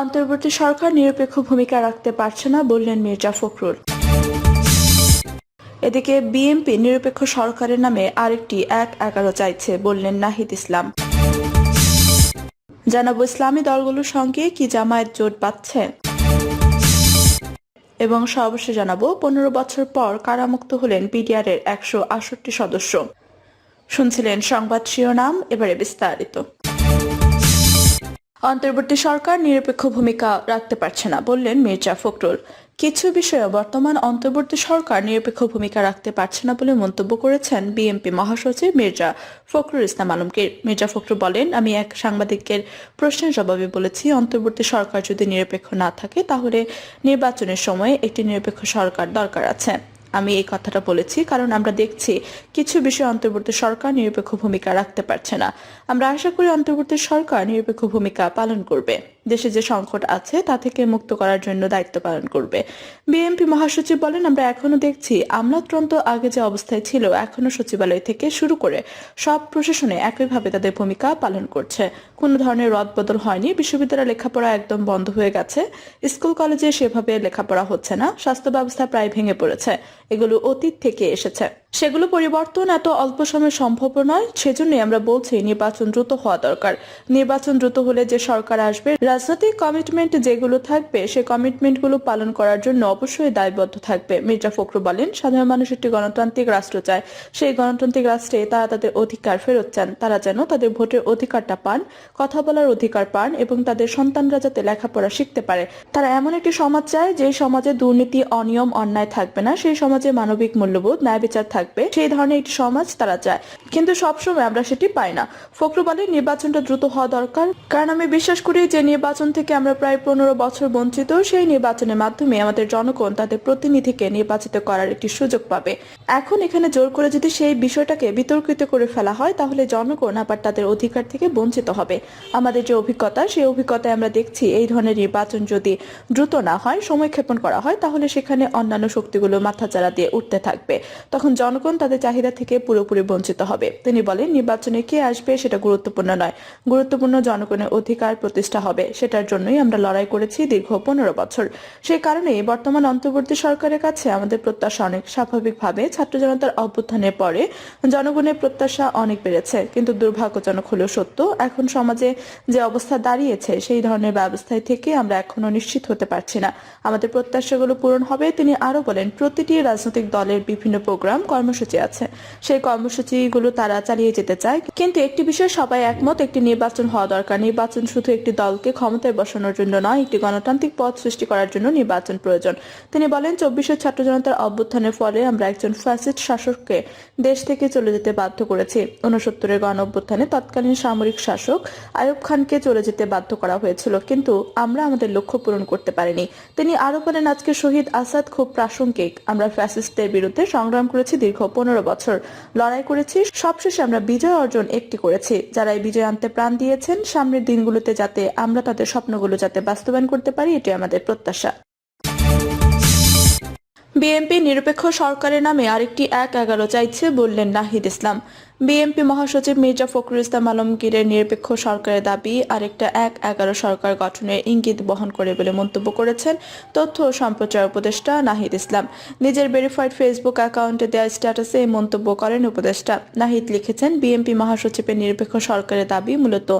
অন্তর্বর্তী সরকার নিরপেক্ষ ভূমিকা রাখতে পারছে না বললেন মির্জা ফখরুল। এদিকে বিএনপি নিরপেক্ষ সরকারের নামে আরেকটি এক এগারো চাইছে বললেন নাহিদ ইসলাম। জানাব ইসলামী দলগুলোর সঙ্গে কি জামায়াত জোট পাচ্ছে এবং সর্বশেষ জানাব, পনেরো বছর পর কারামুক্ত হলেন পিডিআর এর একশো আষট্টি সদস্য। শুনছিলেন সংবাদ শিরোনাম, এবারে বিস্তারিত। অন্তর্বর্তী সরকার নিরপেক্ষ ভূমিকা রাখতে পারছে না বললেন মির্জা ফখরুল। কিছু বিষয়ে বর্তমান অন্তর্বর্তী সরকার নিরপেক্ষ ভূমিকা রাখতে পারছে না বলে মন্তব্য করেছেন বিএনপি মহাসচিব মির্জা ফখরুল ইসলাম আলমগীর। মির্জা ফখরুল বলেন, আমি এক সাংবাদিকের প্রশ্নের জবাবে বলেছি, অন্তর্বর্তী সরকার যদি নিরপেক্ষ না থাকে, তাহলে নির্বাচনের সময় একটি নিরপেক্ষ সরকার দরকার আছে। আমি এই কথাটা বলেছি কারণ আমরা দেখছি কিছু বিষয়ে অন্তর্বর্তী সরকার নিরপেক্ষ ভূমিকা রাখতে পারছে না। আমরা আশা করি অন্তর্বর্তী সরকার নিরপেক্ষ ভূমিকা পালন করবে। দেশে যে সংকট আছে, তা থেকে মুক্ত করার জন্য দায়িত্ব পালন করবে। বিএনপি মহাসচিব বলেন, আমরা এখনও দেখছি আমলাতন্ত্র আগে যে অবস্থায় ছিল, এখনও সচিবালয় থেকে শুরু করে সব প্রশাসনে একইভাবে তাদের ভূমিকা পালন করছে। কোনো ধরনের রদবদল হয়নি বিশ্ববিদ্যালয় লেখাপড়া একদম বন্ধ হয়ে গেছে। স্কুল, কলেজে সেভাবে লেখাপড়া হচ্ছে না, স্বাস্থ্য ব্যবস্থা প্রায় ভেঙে পড়েছে। এগুলো অতীত থেকে এসেছে। সেগুলো পরিবর্তন এত অল্প সময়ে সম্ভব নয়, সেজন্যই আমরা বলছি নির্বাচন দ্রুত হওয়া দরকার। নির্বাচন দ্রুত হলে যে সরকার আসবে রাজনৈতিক কমিটমেন্ট যেগুলো থাকবে সেই কমিটমেন্টগুলো পালন করার জন্য অবশ্যই দায়বদ্ধ থাকবে। মির্জা ফখরু বলেন, সাধারণ মানুষ একটি গণতান্ত্রিক রাষ্ট্র চায়। সেই গণতান্ত্রিক রাষ্ট্রে তারা তাদের অধিকার ফেরত চান। তারা যেন তাদের ভোটের অধিকারটা পান, কথা বলার অধিকার পান এবং তাদের সন্তানরা যাতে লেখাপড়া শিখতে পারে। তারা এমন একটি সমাজ চায় যে সমাজে দুর্নীতি, অনিয়ম, অন্যায় থাকবে না। সেই সমাজে মানবিক মূল্যবোধ, ন্যায় বিচার থাকবে। সেই ধরনের একটি সমাজ তারা চায়। কিন্তু সবসময় আমরা সেটি পাই না। ফখরু বলেন, নির্বাচনটা দ্রুত হওয়া দরকার। কারণ আমি বিশ্বাস করি যে নির্বাচন থেকে আমরা প্রায় পনেরো বছর বঞ্চিত, সেই নির্বাচনের মাধ্যমে আমাদের জনগণ তাদের প্রতিনিধিকে নির্বাচিত করার একটি সুযোগ পাবে। এখন এখানে জোর করে যদি সেই বিষয়টাকে বিতর্কিত করে ফেলা হয়, তাহলে জনগণ আবার তাদের অধিকার থেকে বঞ্চিত হবে। আমাদের যে অভিজ্ঞতা, সেই অভিজ্ঞতায় আমরা দেখছি এই ধরনের নির্বাচন যদি দ্রুত না হয়, সময় ক্ষেপণ করা হয়, তাহলে সেখানে অন্যান্য শক্তিগুলো মাথাচাড়া দিয়ে উঠতে থাকবে। তখন জনগণ তাদের চাহিদা থেকে পুরোপুরি বঞ্চিত হবে। তিনি বলেন, নির্বাচনে কে আসবে সেটা গুরুত্বপূর্ণ নয়। গুরুত্বপূর্ণ জনগণের অধিকার প্রতিষ্ঠা হবে। সেটার জন্যই আমরা লড়াই করেছি দীর্ঘ পনেরো বছর। সেই কারণেই বর্তমান অন্তর্বর্তী সরকারের কাছে আমাদের প্রত্যাশা অনেক স্বাভাবিকভাবে ছাত্র জনতার অভ্যুত্থানের পরে জনগণের প্রত্যাশা অনেক বেড়েছে। কিন্তু দুর্ভাগ্যজনক হলেও সত্য, এখন সমাজে যে অবস্থা দাঁড়িয়েছে, সেই ধরনের ব্যবস্থায় থেকে আমরা এখনও নিশ্চিত হতে পারছি না। আমাদের প্রত্যাশাগুলো পূরণ হবে, তিনি আরও বলেন, প্রতিটি রাজনৈতিক দলের বিভিন্ন প্রোগ্রাম, কর্মসূচি আছে। সেই কর্মসূচিগুলো তারা চালিয়ে যেতে চায়। কিন্তু একটি বিষয়ে সবাই একমত, একটি নির্বাচন হওয়া দরকার। নির্বাচন শুধু একটি দলকে ক্ষমতায় বসানোর জন্য নয়, একটি গণতান্ত্রিক পথ সৃষ্টি করার জন্য নির্বাচন প্রয়োজন। তিনি বলেন চব্বিশের ছাত্র জনতার অভ্যুত্থানের ফলে আমরা একজন ফ্যাসিস্ট শাসককে দেশ থেকে চলে যেতে বাধ্য করেছি। উনসত্তরের গণ অভ্যুত্থানে তৎকালীন সামরিক শাসক আয়ুব খানকে চলে যেতে বাধ্য করা হয়েছিল, কিন্তু আমরা আমাদের লক্ষ্য পূরণ করতে পারিনি। তিনি আরও বলেন, আজকে শহীদ আসাদ খুব প্রাসঙ্গিক। আমরা ফ্যাসিস্টদের বিরুদ্ধে সংগ্রাম করেছি দীর্ঘ পনেরো বছর। লড়াই করেছি, সবশেষে আমরা বিজয় অর্জন একটি করেছি। যারা এই বিজয় আনতে প্রাণ দিয়েছেন, সামনের দিনগুলোতে যাতে আমরা তাদের স্বপ্নগুলো যাতে বাস্তবায়ন করতে পারি এটি আমাদের প্রত্যাশা। বিএনপি নিরপেক্ষ সরকারের নামে আরেকটি এক এগারো চাইছে, বললেন নাহিদ ইসলাম। বিএনপি মহাসচিব মির্জা ফখরুল ইসলাম আলমগীরের নিরপেক্ষ সরকারের দাবি, আরেকটা এক এগারো সরকার গঠনের ইঙ্গিত বহন করে বলে মন্তব্য করেছেন তথ্য ও সম্প্রচার উপদেষ্টা নাহিদ ইসলাম। নিজের ভেরিফাইড ফেসবুক অ্যাকাউন্টে দেওয়া স্ট্যাটাসে এই মন্তব্য করেন উপদেষ্টা। নাহিদ লিখেছেন, বিএনপি মহাসচিবের নিরপেক্ষ সরকারের দাবি মূলত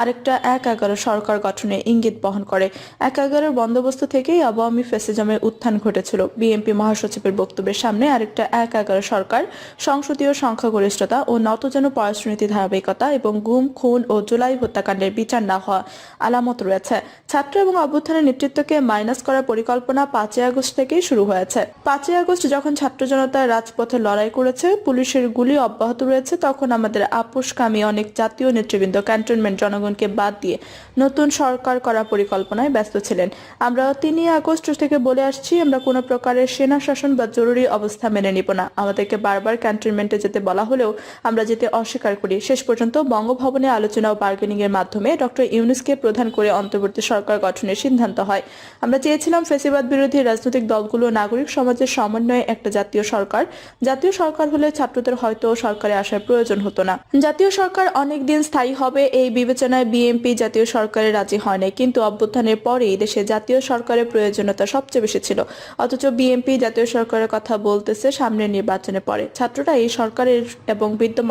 আরেকটা এক এগারো সরকার গঠনের ইঙ্গিত বহন করে। এক এগারোর বন্দোবস্ত থেকেই আওয়ামী ফেসিজমের উত্থান ঘটেছিল। বিএনপি মহাসচিবের বক্তব্যের সামনে আরেকটা এক এগারো সরকার সংসদীয় সংখ্যাগরিষ্ঠতা ও নতজন পররাষ্ট্রনীতি ধারাবাহিকতা এবং গুম, খুন ও জুলাই হত্যাকাণ্ডের বিচার না হওয়া আলামত রয়েছে। ছাত্র এবং অভ্যুত্থানের নেতৃত্বকে মাইনাস করার পরিকল্পনা পাঁচই আগস্ট থেকেই শুরু হয়েছে। পাঁচই আগস্ট যখন ছাত্র জনতা রাজপথে লড়াই করেছে, পুলিশের গুলি অব্যাহত রয়েছে, তখন আমাদের আপোষকামী অনেক জাতীয় নেতৃবৃন্দ, ক্যান্টনমেন্ট জনগণকে বাদ দিয়ে নতুন সরকার করার পরিকল্পনায় ব্যস্ত ছিলেন। আমরা তিনই আগস্ট থেকে বলে আসছি, আমরা কোনো প্রকারের সেনা শাসন বা জরুরি অবস্থা মেনে নিব না। আমাদেরকে বারবার ক্যান্টনমেন্টে যেতে বলা হলেও আমরা আমরা যেতে অস্বীকার করি। শেষ পর্যন্ত বঙ্গভবনে আলোচনা ও বার্গেনিং এর মাধ্যমে ডক্টর ইউনুসকে প্রধান করে অন্তর্বর্তী সরকার গঠনের সিদ্ধান্ত হয়। আমরা চেয়েছিলাম ফেসিবাদ বিরোধী রাজনৈতিক দলগুলো নাগরিক সমাজের সমন্বয়ে একটা জাতীয় সরকার। জাতীয় সরকার হলে ছাত্রদের হয়তো সরকারে আসার প্রয়োজন হতো না। জাতীয় সরকার অনেক দিন স্থায়ী হবে এই বিবেচনায় বিএনপি জাতীয় সরকারে রাজি হয় নাই। কিন্তু অভ্যুত্থানের পরেই দেশে জাতীয় সরকারের প্রয়োজনীয়তা সবচেয়ে বেশি ছিল। অথচ বিএনপি জাতীয় সরকারের কথা বলতেছে সামনের নির্বাচনে পরে। ছাত্ররা এই সরকারের এবং বিদ্যমান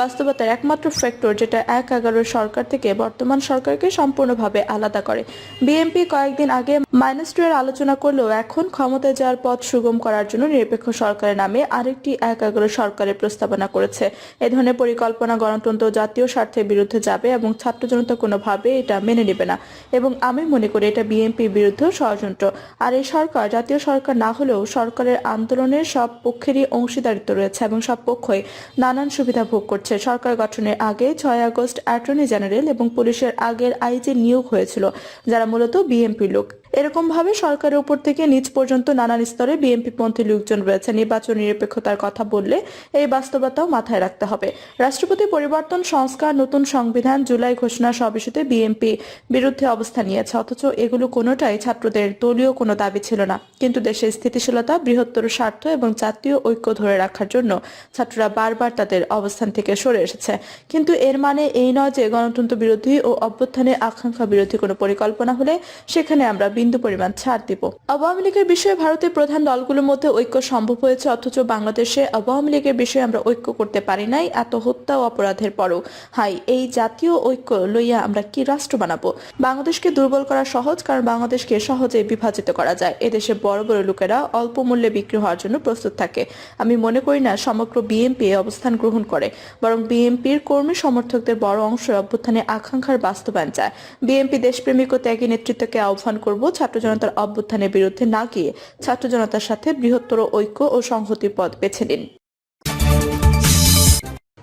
বাস্তবতার একমাত্র ফ্যাক্টর যেটা এক এগারোর সরকার থেকে বর্তমান সরকারকে সম্পূর্ণভাবে আলাদা করে। বিএনপি কয়েকদিন আগে মাইনাস টু এর আলোচনা করলেও এখন ক্ষমতায় যাওয়ার পথ সুগম করার জন্য নিরপেক্ষ সরকারের নামে আরেকটি এক এগারো সরকারের প্রস্তাবনা করেছে। এ ধরনের পরিকল্পনা গণতন্ত্র জাতীয় স্বার্থের বিরুদ্ধে যাবে এবং ছাত্র জনতা কোনোভাবে এটা মেনে নেবে না। এবং আমি মনে করি এটা বিএনপির বিরুদ্ধে ষড়যন্ত্র। আর এই সরকার, জাতীয় সরকার না হলেও সরকারের আন্দোলনের সব পক্ষেরই অংশীদারিত্ব রয়েছে এবং সব পক্ষই নানান সুবিধা ভোগ করছে। সরকার গঠনের আগে ছয় আগস্ট অ্যাটর্নি জেনারেল এবং পুলিশের আগের আইজি নিয়োগ হয়েছিল, যারা মূলত বিএমপির লোক। এরকম ভাবে সরকারের উপর থেকে নিচ পর্যন্ত নানান স্তরে বিএনপি পন্থী লোকজন রয়েছে। নির্বাচন নিরপেক্ষতার কথা বললে এই বাস্তবতাও মাথায় রাখতে হবে। রাষ্ট্রপতি পরিবর্তন, সংস্কার, নতুন সংবিধান, জুলাই ঘোষণা সব ইস্যুতে বিএনপি বিরুদ্ধে অবস্থান নিয়েছে। অথচ এগুলো কোনোটাই ছাত্রদের দলীয় কোনো দাবি ছিল না। কিন্তু দেশের স্থিতিশীলতা, বৃহত্তর স্বার্থ এবং জাতীয় ঐক্য ধরে রাখার জন্য ছাত্ররা বারবার তাদের অবস্থান থেকে সরে এসেছে। কিন্তু এর মানে এই নয় যে গণতন্ত্র বিরোধী ও অভ্যুত্থানের আকাঙ্ক্ষা বিরোধী কোনো পরিকল্পনা হলে সেখানে আমরা বিন্দু পরিমাণ ছাড় দিব। আওয়ামী লীগের বিষয়ে ভারতের প্রধান দলগুলোর মধ্যে ঐক্য সম্ভব হয়েছে, অথচ বাংলাদেশে আওয়ামী লীগের বিষয়ে আমরা ঐক্য করতে পারি নাই, এত হত্যা ও অপরাধের পরও। হাই, এই জাতীয় ঐক্য লইয়া আমরা কি রাষ্ট্র বানাবো? বাংলাদেশকে দুর্বল করা সহজ, কারণ বাংলাদেশকে সহজে বিভাজিত করা যায়। এদেশে বড় বড় লোকেরা অল্প মূল্যে বিক্রি হওয়ার জন্য প্রস্তুত থাকে। আমি মনে করি না সমগ্র বিএনপি অবস্থান গ্রহণ করে, বরং বিএনপির কর্মী সমর্থকদের বড় অংশ অভ্যুত্থানে আকাঙ্ক্ষার বাস্তবায়ন চায়। বিএনপি দেশপ্রেমিক ও ত্যাগী নেতৃত্বকে আহ্বান করব ছাত্র জনতার অভ্যুত্থানের বিরুদ্ধে না গিয়ে ছাত্র জনতার সাথে বৃহত্তর ঐক্য ও সংহতি পদ বেছে নিন।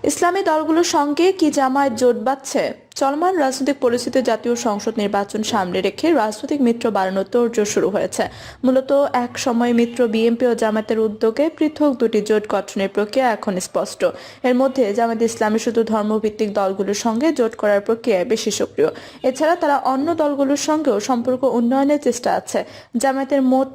ইসলামী দলগুলোর সঙ্গে কি জামায়াত জোট বাঁধছে? চলমান রাজনৈতিক পরিস্থিতি জাতীয় সংসদ নির্বাচন সামনে রেখে রাজনৈতিক মিত্র বাড়ানোর তোড়জোড় শুরু হয়েছে। মূলত এক সময় মিত্র বিএনপি ও জামায়াতের উদ্যোগে পৃথক দুটি জোট গঠনের প্রক্রিয়া এখন স্পষ্ট। এর মধ্যে জামায়াত ইসলামী শুধু ধর্মভিত্তিক দলগুলোর সঙ্গে জোট করার প্রক্রিয়ায় বেশি সক্রিয়। এছাড়া তারা অন্য দলগুলোর সঙ্গেও সম্পর্ক উন্নয়নের চেষ্টা আছে। জামায়াতের মোট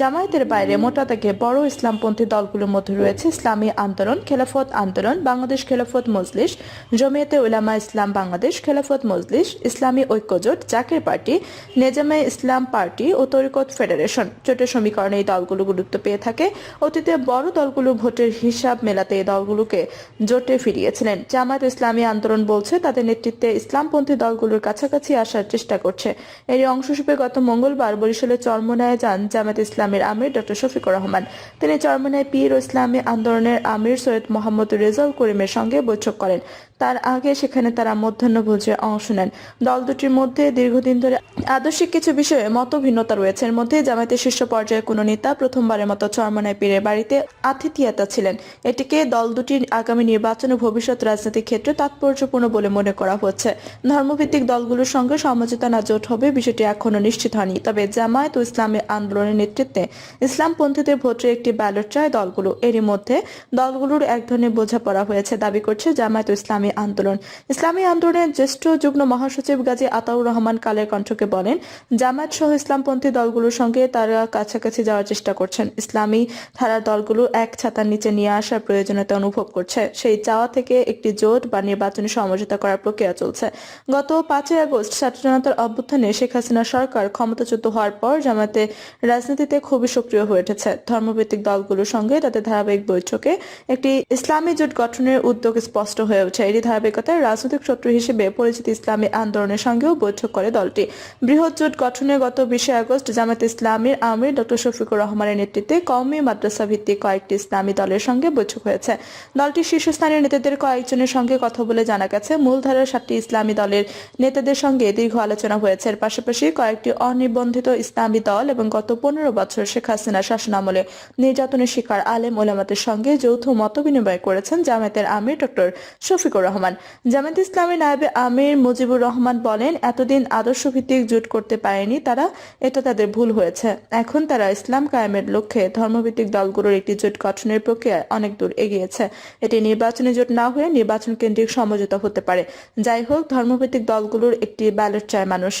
জামায়াতের বাইরে মোটা থেকে বড় ইসলামপন্থী দলগুলোর মধ্যে রয়েছে ইসলামী আন্দোলন, খেলাফত আন্দোলন, বাংলাদেশ খেলাফত মজলিস, জমিয়তে উলামা ইসলাম বাংলাদেশ খেলাফত মজলিস, ইসলামী ঐক্যজোট, জাকের পার্টি, নেজামে ইসলাম পার্টি ও তরিকত ফেডারেশন। জোটের সমীকরণে এই দলগুলো গুরুত্ব পেয়ে থাকে। অতীতে বড় দলগুলো ভোটের হিসাব মেলাতে এই দলগুলোকে জোটে ফিরিয়েছিলেন। জামায়াত ইসলামী আন্দোলন বলছে, তাদের নেতৃত্বে ইসলামপন্থী দলগুলোর কাছাকাছি আসার চেষ্টা করছে। এরই অংশ হিসেবে গত মঙ্গলবার বরিশালে চরমনায় যান জামায়াত ইসলামের আমির ডক্টর শফিকুর রহমান। তিনি চরমনায় পীর ও ইসলামী আন্দোলনের আমির সৈয়দ মোহাম্মদ রেজাউল করিমের সঙ্গে বৈঠক করেন। তার আগে সেখানে তারা মধ্যাহ্নভোজে অংশ নেন। দল দুটির মধ্যে দীর্ঘদিন ধরে আদর্শিক কিছু বিষয়ে মত ভিন্নতা রয়েছে। এর মধ্যে জামায়াতের শীর্ষ পর্যায়ে কোনো নেতা প্রথমবারের মতো চরমনায় পীরের বাড়িতে আতিথিয়াতা ছিলেন। এটিকে দল দুটির আগামী নির্বাচন ও ভবিষ্যৎ রাজনৈতিক ক্ষেত্রে তাৎপর্যপূর্ণ বলে মনে করা হচ্ছে। ধর্মভিত্তিক দলগুলোর সঙ্গে সমঝোতা না জোট হবে বিষয়টি এখনও নিশ্চিত হয়নি। তবে জামায়াত ও ইসলামী আন্দোলনের নেতৃত্বে ইসলামপন্থীদের ভোটের একটি ব্যালট চায় দলগুলো। এরই মধ্যে দলগুলোর এক ধরনের বোঝাপড়া হয়েছে। দাবি করছে জামায়াত ইসলামী আন্দোলন। ইসলামী আন্দোলনের জ্যেষ্ঠ যুগ্ম মহাসচিব গাজী আতাউর রহমান কালের কণ্ঠকে বলেন, জামায়াত সহ ইসলামপন্থী দলগুলোর সঙ্গে তারা কাছাকাছি যাওয়ার চেষ্টা করছেন। ইসলামী ধারার দলগুলো এক ছাতার নিচে নিয়ে আসার প্রয়োজনীয়তা অনুভব করছে। সেই চাওয়া থেকে একটি জোট বা নির্বাচনী সমঝোতা করার প্রক্রিয়া চলছে। গত পাঁচই আগস্ট ছাত্র জনতার অভ্যুত্থানে শেখ হাসিনা সরকার ক্ষমতাচ্যুত হওয়ার পর জামাতে রাজনীতিতে খুবই সক্রিয় হয়ে উঠেছে। ধর্মভিত্তিক দলগুলোর সঙ্গে তাদের ধারাবাহিক বৈঠকে একটি ইসলামী জোট গঠনের উদ্যোগ স্পষ্ট হয়ে ওঠে ধারাবাহিকতায় রাজনৈতিক শত্রু হিসেবে পরিচিত ইসলামী আন্দোলনের সঙ্গেও বৈঠক করে দলটি। বৃহৎ জোট গঠনের গত বিশে আগস্ট জামাত ইসলামীর আমির ডক্টর শফিকুর রহমানের নেতৃত্বে কওমি মাদ্রাসা ভিত্তিক কয়েকটি ইসলামী দলের সঙ্গে বৈঠক হয়েছে। দলটির শীর্ষস্থানীয় নেতাদের কয়েকজনের সঙ্গে কথা বলে জানা গেছে, মূলধারার সাতটি ইসলামী দলের নেতাদের সঙ্গে দীর্ঘ আলোচনা হয়েছে। এর পাশাপাশি কয়েকটি অনিবন্ধিত ইসলামী দল এবং গত পনেরো বছর শেখ হাসিনা শাসনামলে নির্যাতনের শিকার আলেম ওলামাতের সঙ্গে যৌথ মত বিনিময় করেছেন জামায়াতের আমির ডক্টর শফিকুর মুজিবুর রহমান। জামায়াত ইসলামী নায়েবে আমির মুজিবুর রহমান বলেন, এতদিন আদর্শ ভিত্তিক জোট করতে পারেনি তারা, এটা তাদের ভুল হয়েছে। এখন তারা ইসলাম কায়েমের লক্ষ্যে ধর্মভিত্তিক দলগুলোর একটি জোট গঠনের প্রক্রিয়ায় অনেক দূর এগিয়েছে। এটি নির্বাচনী জোট না হয়ে নির্বাচন কেন্দ্রিক সমঝোতা হতে পারে। যাই হোক, ধর্মভিত্তিক দলগুলোর একটি ব্যালট চায় মানুষ।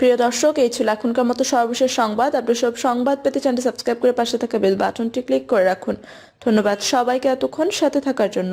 প্রিয় দর্শক, এই ছিল এখনকার মতো সর্বশেষ সংবাদ। আপনি সব সংবাদ পেতে চ্যানেলটি সাবস্ক্রাইব করে পাশে থাকা বেল বাটনটি ক্লিক করে রাখুন। ধন্যবাদ সবাইকে এতক্ষণ সাথে থাকার জন্য।